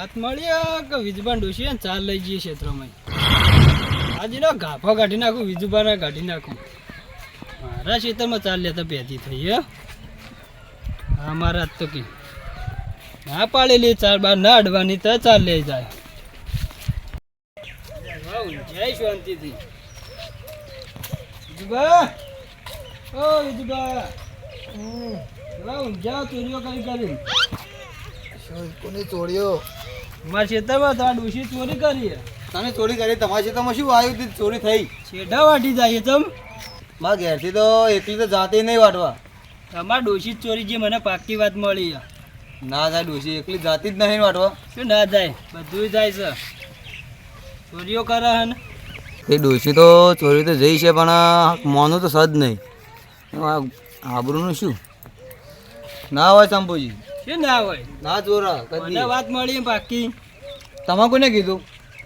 વાત મળી કે વિજુબાન ડોશી ચાલ લઈ જઈએ ક્ષેત્રમાં. આજે ગાફો કાઢી નાખું વિજુબાને કાઢી નાખું. મારા ક્ષેત્રમાં ચાલ લેતા પહેતી થઈ હે. હા મારા તો કી. ના પાડેલી ચાર બાર ના અડવાની તો ચાલ લઈ જાય. જય શાંતિથી. વિજુબા ઓ વિજુબા વાવ, જાઓ ચોરીઓ કરી કરી. કોની ચોરીઓ મારા ખેતરમાં તો આ ડોશી ચોરી કરી. તમે ચોરી કરી તમારા ખેતરમાં શું આવ્યું હતી? ચોરી થઈ. છેડા વાટી જાય તમ. મારા ઘેરથી તો એટલી તો જાતે નહીં વાટવા. તમારા ડોશી ચોરી જે મને પાકી વાત મળી. ના જાય ડોસી એકલી જાતી જ નહીં વાટવા. શું ના જાય બધું જાય છે. ચોરીઓ કરે હે એ ડોસી તો ચોરી તો જઈ છે પણ મોનું તો સદ નહીં. આબરૂનું શું? ના હોય ચંપુજી શું ના હોય? ના ચોરા મને વાત મળી બાકી તમા કોને કીધું?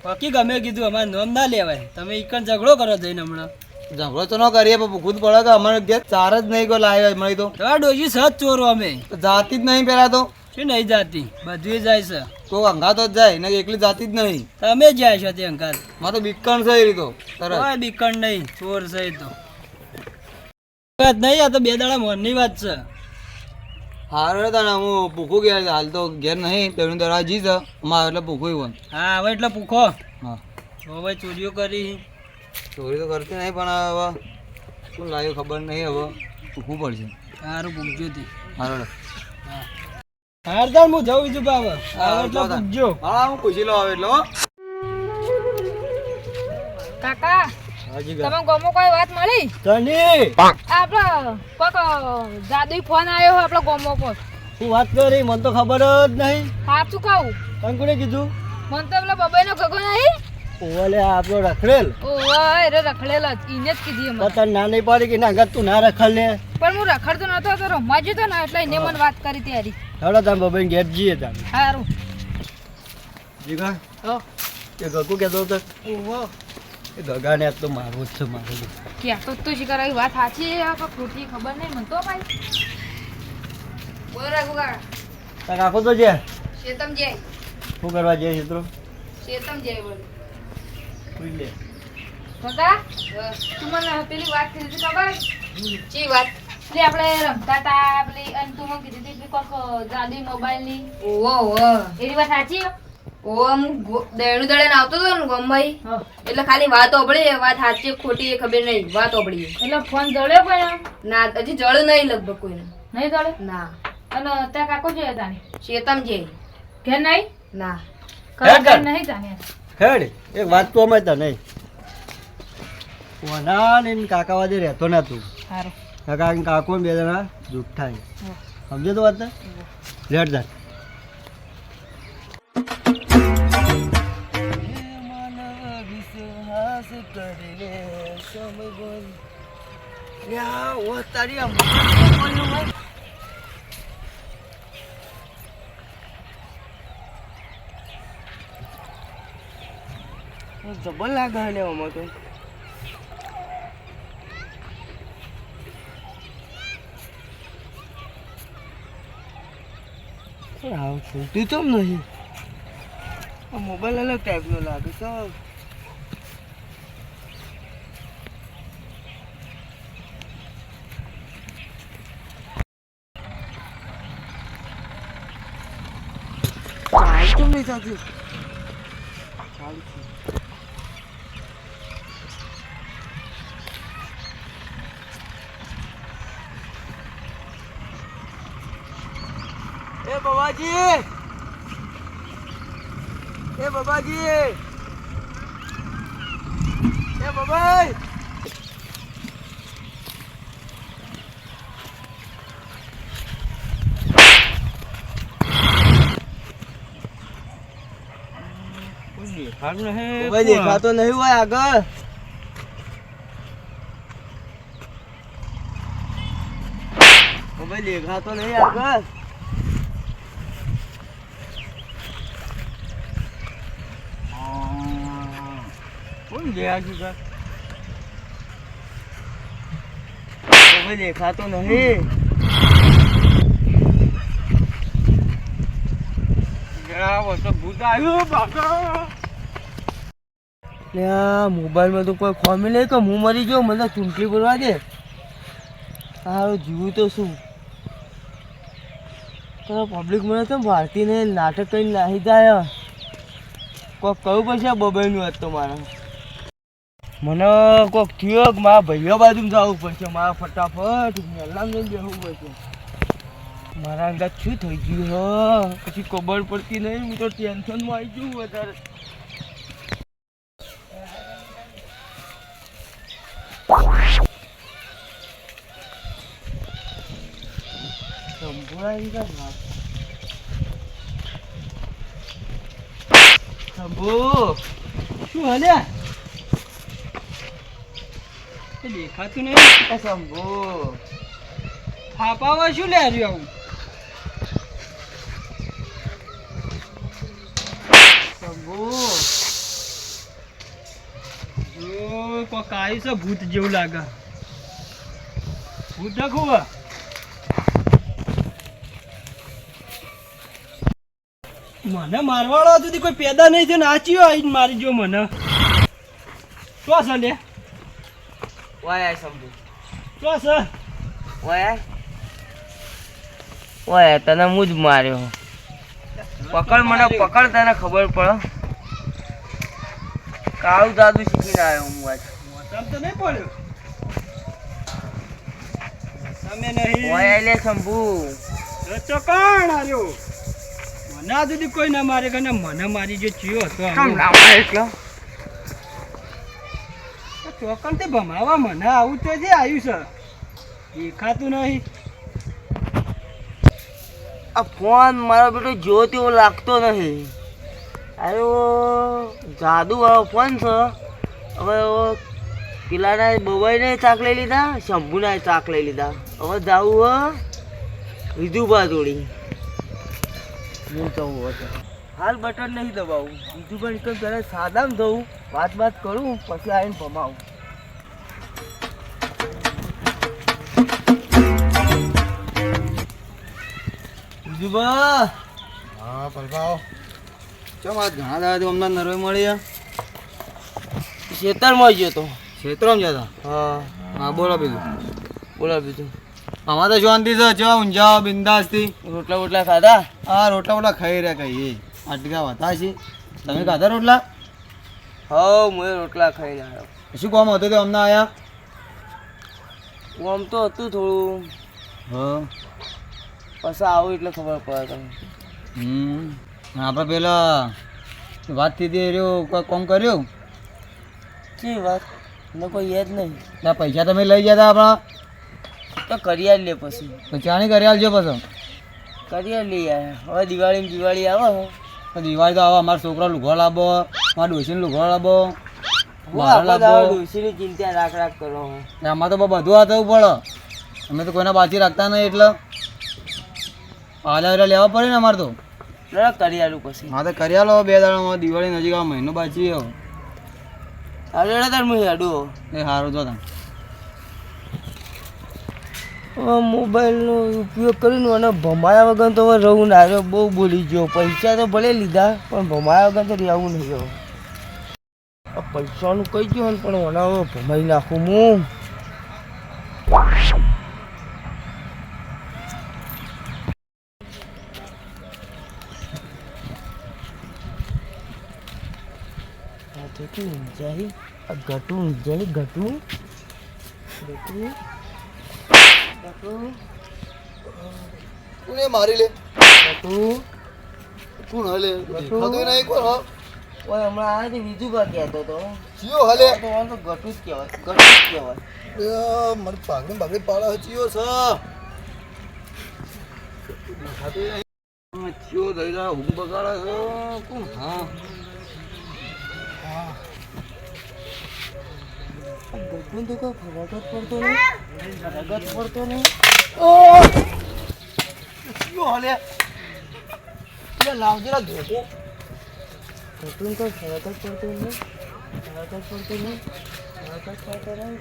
પાકી ગમે કીધું અમારે નોમ ના લેવાય. તમે ઈકણ ઝઘડો કરો જઈને હમણાં. ઝઘડો તો ન કરીએ પણ ખુદ પડે કે અમારે ઘેર ચાર જ નહીં કોઈ લાવ્યો મળી તો. તમારા ડોશી સજ ચોરો અમે. જાતી જ નહીં પેલા તો. શું નહીં જાતી? બધું જાય છે. કોઈ અંગાત જ જાય ને એકલી જાતી જ નહીં. તમે જાય છો તે અંગાત મારે બીકણ છે એ રીતો તરત. બીકણ નહીં ચોર છે તો. વાત નહીં આ તો બે દાડા મોરની વાત છે. હારે તને હું ભૂખું ગયા હાલ તો ઘેર નહીં પેલું તો રાજી છે મારે એટલે ભૂખો હોય હા હવે એટલે ભૂખો. હા. હવે ચોરીઓ કરી. ચોરી તો કરતી નહીં પણ હવે શું લાવ્યું ખબર નહીં હવે ભૂખવું પડશે. સારું ભૂખજો તે. હારો હારદાર હું. જઉં છું બાબા એટલે ભૂખજો. હા હું પૂછી લો હવે એટલે હો. કાકા તમે ગમો કોઈ વાત મળી? તની? આપડે કોક જાદુઈ ફોન આવ્યો આપડે ગમો પર શું વાત કરી? મને તો ખબર જ નહીં. સાચું કહું? તને કોને કીધું? મને તો પેલા બબાઈ નો ગગો નહીં. ઓલે આપણો રખડેલ. ઓય રે રખડેલ જ. ઈને જ કીધી તો મને તને ના નહીં પાડી કે ના ગત તું ના રખડ લે પણ હું રખડતો નતો તો રમવા જતો ને એટલે એને મને વાત કરી ત્યારે. હેડો તમે બબાઈ ઘેર જઈએ તમે સારું જીગા હો. એ ગગુ કેતો ઓહો એ ગગાને તો મારવું જ છે મારું તો. ક્યાં? તો તું શીખર આવી વાત સાચી છે? આ ખોટી ખબર નહીં? મને તો ભાઈ. બોલો રાખું કાકા તાર કાકો તો જે. શેતમ જે શું કરવા જે મિત્રો શેતમ જે બોલ. પૂછ લે. કાકા તું મને પેલી વાત કરી હતી ખબર? ચી વાત? એટલે આપણે રમતા હતા પેલી અને તું મને કીધી હતી કોક જાદુઈ મોબાઈલની ઓહો. ઓવો એની વાત સાચી? છે? દેણું ગો- આવતો હતો ને ગમભાઈ? એટલે ખાલી વાત ઓબળી વાત સાચી ખોટી એ ખબર નહીં વાત ઓબળી એટલે ફોન જળ્યો પણ ના હજી જળ નહીં લગભગ કોઈને. નહીં જળે ના. અને ત્યાં કાકો જોઈએ તાને શેતમ છે ઘેર નહીં? ના. ખરેખર. નહીં તાને હેડ એક વાત તો અમે તને. કોના ને એમ કાકા વાજે રહેતો ના તું સારું કાકા ને કાકો બે જણા જૂઠ થાય. સમજે તો વાત ને? લેટ જા જબર લાગે ને આમાં તો તું તો નહીં? આ મોબાઈલ અલગ ટાઈપનો લાગે તો ચાલ કેમ નહીં થતું ચાલુ છે એ બાબાજી એ બાબાઈ ભાઈ દેખાતો નહીં હોય આગળ. ભાઈ દેખાતો નહીં આગળ. કોણ ગયા છે ભાઈ દેખાતો નહીં. આ મોબાઈલમાં તો કોઈ ખોમી નહીં. કે હું મરી ગયો મને ચૂંટણી બોલવા દે. સારું જીવું તો શું? તો પબ્લિક મને તો ભારતી ને નાટક કરીને નાહી જાય. કોક પડશે આ બબાઈનું વાત તો મારે. મને કોક થયો મારા ભાઈઓ બાજુ જવું પડશે. મારા ફટાફટ મેલામ જઈને બેસવું પડશે. મારા અંગાત શું થઈ ગયું હ? પછી ખબર પડતી નહીં, હું તો ટેન્શનમાં આવી ગયું વધારે. શંભુરાજી કા શંભુ. શું હલ્યા દેખાતું નહીં શંભુ. થાપાવા શું લે રહ્યો છે ભૂત જેવું લાગે. ભૂત નાખું મને મારવાળો સુધી કોઈ પેદા નહીં થયો નાચ્યો આવીને મારી જો મને. શું છે લે? વાય શંભુ શું છે? વાય ઓય તને હું જ માર્યો. પકડ મને પકડ તને ખબર પડે. કાળું દાદુ શીખીને આવ્યો હું આજ. મોસમ તો નહીં પડ્યો. તમે નહીં. ઓય લે શંભુ. રચો આવ્યો મને આ સુધી કોઈ ના મારે કે મને મારી જો ચિયો હતો કેમ ના મારે ચોકન તે ભમાવા મને આવું તો જે આવ્યું છે. દેખાતું નહીં. આ ફોન મારો બેટો જો તેવો લાગતો નથી અરે ઓ જાદુ વાળો ફોન છે. હવે ઓ પેલાના બબાઈને ચાક લઈ લીધા શંભુના ચાક લઈ લીધા. હવે જાવું વિધુભા જોડી. હું જવું હાલ બટન નહીં દબાવું. વિધુભા નીકળ પહેલાં સાદામાં જવું વાત વાત કરું પછી આવીને ભમાવું. વિધુભા હા પલભાવ ચમ આજ ઘણા દાડાથી અમને નરવે મળી ખેતરમાં ગયો તો. ક્ષેત્રમાં જતા હા. હા બોલો બીજું બોલો બીજું અમારે તો શાંતિ છે. ચા ઊંઝા બિંદાસથી. રોટલા બોટલા ખાધા? આ રોટલા બોટલા ખાઈ રહ્યા કહીએ. અટકા હતા છે. તમે ખાધા રોટલા? હવ મેં રોટલા ખાઈ રહ્યા. શું કામ હતું તે અમને આયા? કોમ તો હતું થોડું. હા. પછી આવું એટલે ખબર પડે તમને હમ. આપણે પેલા વાતથી રહ્યો કોમ કર્યું? શી વાત? મને કોઈ યાદ નહીં. પૈસા તમે લઈ ગયા હતા આપણા? તો કરિયાર લે પછી. પછી ચાની કરી આલજો પછી? કરી લઈ આવ્યા હવે દિવાળી દિવાળી આવે દિવાળી તો આવે. અમારા છોકરા લુઘો લાવો મારા ડોસીને લુઘો લાવો ચિંતા રાખ રાખ કરો ને આમાં તો બધું આ થવું પડે. અમે તો કોઈના બાકી રાખતા નહીં એટલે. આલા લેવા પડે ને અમારે તો. કરી કરિયાલું પછી. હા તો કરી આલો બે દાડામાં. દિવાળી નજીક આવે મહિનો બાજી હાલે તાર હું હેડું. એ સારું તો તમે મોબાઈલનો ઉપયોગ કરીને મને ભમાયા વગર તો હવે રહું ના. રહ્યો બહુ બોલી ગયો. પૈસા તો ભલે લીધા, પણ ભમાયા વગર તો રહેવું નહીં રહ્યો પૈસાનું કહી ગયો ને પણ મને હવે ભમાઈ નાખું હું. આ જાય કેવું ઊંચાઈ? આ ગટું કોને મારી લે. તું. કુણ હલે. ખાધું નહીં કોણ હો? ઓય હમણાં આ જે બીજું બા કહેતો તો. ચિયો હલે. તો આમ તો ગટું જ કહેવાય ગટું જ કહેવાય. મને પાઘડી પાઘડી પાડા ચિયો છે. ચિયો થઈ જાય હું બગાડા છે. કોણ? હા. ગટું તો કોઈ ફરક જ પડતો નહીં ફરક જ પડતો નહીં. ચિયો હલે? એટલે લાવજે ધોકો. ગટું કોઈ ફરક જ પડતો નહીં ફરક જ પડતો નહીં ફરક જ પડતો નહીં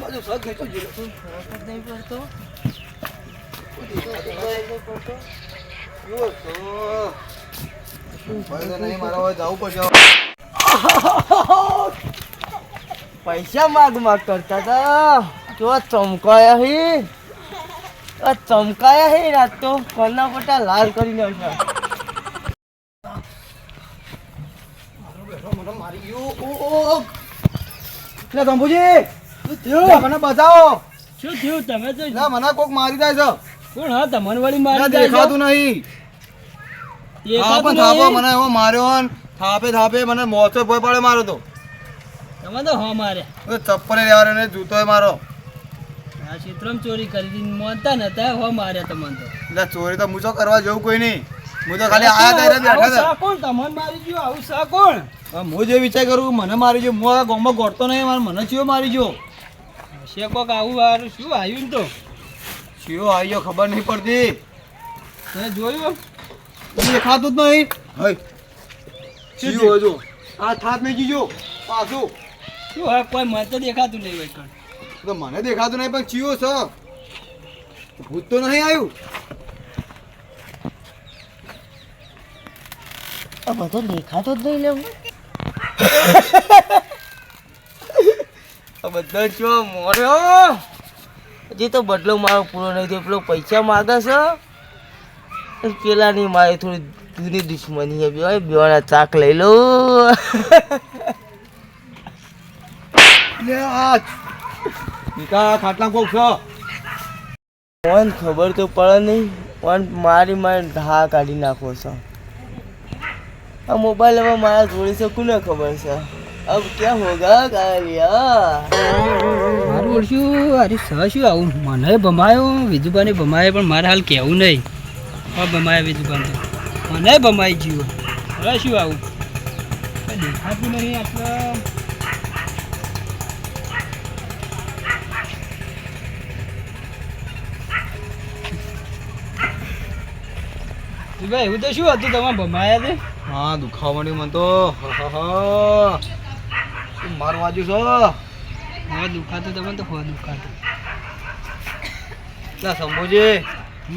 બાજુ સગ કોઈ ફરક જ નહીં પડતો. પડતો. તો નહીં મારે જવું પડશે. પૈસા માગ માગ કરતા હતા જો ચમકાયા હે. ચમકાયા હે રાત તો કોના પોટા લાલ કરી નાખ્યા લે શંભુજી મને બચાવો. શું થયું તમે તો? મને કોક મારી જાય છે. કોણ? હા તમને વળી મારી જાય દેખાતું નહીં. પણ થાપો મને એવો માર્યો થાપે થાપે મને મોચો ભોય પાડે મારો તો. તમે તો હો મારે. ચપ્પલ ચપ્પલે લેવા ને જૂતોય મારો. આ ક્ષેત્રમાં ચોરી કરી દીધી. મોનતા નતા હો માર્યા તમને તો. એટલે ચોરી તો મૂછો કરવા જવું કોઈ નહીં. હું તો ખાલી આયા ત્યારે બેઠા હતા. કોણ? તમને મારી ગયો આવું સા કોણ? હું જે વિચાર કરું મને મારી ગયો. હું આ ગામમાં ગોઠતો નહીં મારે મને ચિયો મારી ગયો. હશે કોક આવું હારું શું આવ્યું ને તો? ચિયો આવી ગયો ખબર નહીં પડતી. તને જોયું? દેખાતું જ નહીં. હઈ. ચિયો જો આ થાત નહીં જીજો પાછું. શું હવે કોઈ મને તો દેખાતું નહીં ભાઈ કણ. તો મને દેખાતું નહીં પણ ચિયો છે. ભૂત તો નહીં આવ્યું. આ બધો દેખાતો જ નહીં લેવું આ બધા જો મોર્યો. હજી તો બદલો મારો પૂરો નહીં થયો. પેલો પૈસા માગે છે. પેલાની મારી થોડી જૂની દુશ્મની છે. બે બેવાના ચાક લઈ લો. આ નિકા ખાટલા કોક છો કોણ ખબર તો પડે નહીં, પણ મારી મારે ધા કાઢી નાખો છો. આ મોબાઈલ હવે મારા જોડી છે, કોને ખબર છે? અબ ક્યાં હોગા કાલિયા મારું ઓળખ્યું, અરે સહ શું આવું? મને ભમાયો વિજુબાને ભમાય, પણ મારે હાલ કહેવું નહીં. હા, ભમાયા વિજુબાને તો મને ભમાઈ ગયું. હવે શું આવું? દેખાતું નહીં આટલા. ભાઈ એવું તો શું હતું? તમે ભમાયા તે હા દુખાવા માંડ્યું મને તો. હા શું મારું વાજુ છો? હા દુખાતું તમે તો હો દુખાતું. ના શંભુજી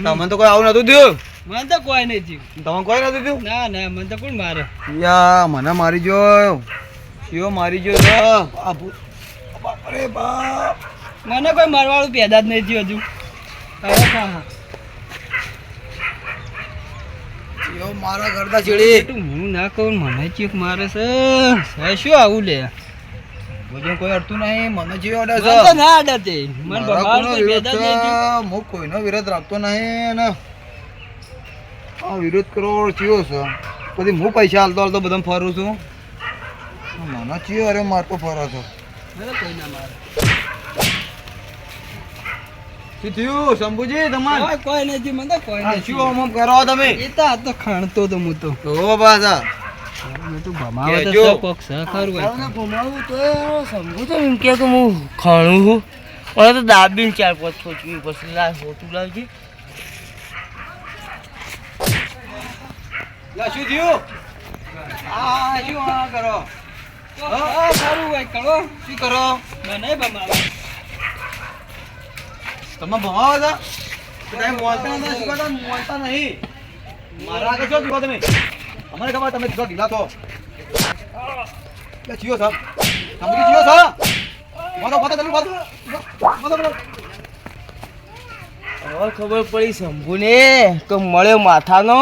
તમને તો કોઈ આવું નતું થયું? મને તો કોઈ નહીં થયું. તમે કોઈ નતું થયું? ના ના મને તો કોણ મારે? યા મને મારી જો શિયો મારી જો બાપરે બાપ. મને કોઈ મારવાળું પેદા જ નહીં થયું હજુ. હા હા. શિયો મારા કરતા ચીડી હું ના કહું મને ચીક મારે છે. શું આવું લે? ભોજન કોઈ અડતું નહીં મને ના. હું કોઈનો વિરોધ રાખતો નહીં અને આ વિરોધ કરવો ચીયો છે. પછી હું પૈસા હાલતો હાલતો બધા ફરું છું. મને ચિયો અરે મારતો ફરો છો. કોઈ ના મારે. શું થયું શંભુજી તમારે? કોઈ કોઈ મને તો કોઈ આ શું થયું. આમ આમ કરો તમે? એ તો આ તો ખાણતો તો હું તો. ઓ પાછા. મેં તું ભમાવે તો કહેજો. છે કોક છે ખરું હોય તારાને ભમાવું તો સમજુ તો એમ કે હું ખાણું છું. મને તો દાબીને ચાર પાંચ છોચવી પછી લાવ હોતું લાવજે. શું થયું? આ શું કરો? કરો. શું કરો? મને ભમાવે. તમે ભમાવા હતા તમે મોલતા નતા શીખવાતા મોલતા નહીં. મારા આગળ શું શીખો તમે? અમને ખબર તમે શીખો ઢીલા છો. એટલે ચિયો સાહેબ તમે છો? મોતો મોતો જલ્દી મોતો મોતો મોતો હવે ખબર પડી શંભુને કે મળ્યો માથાનો.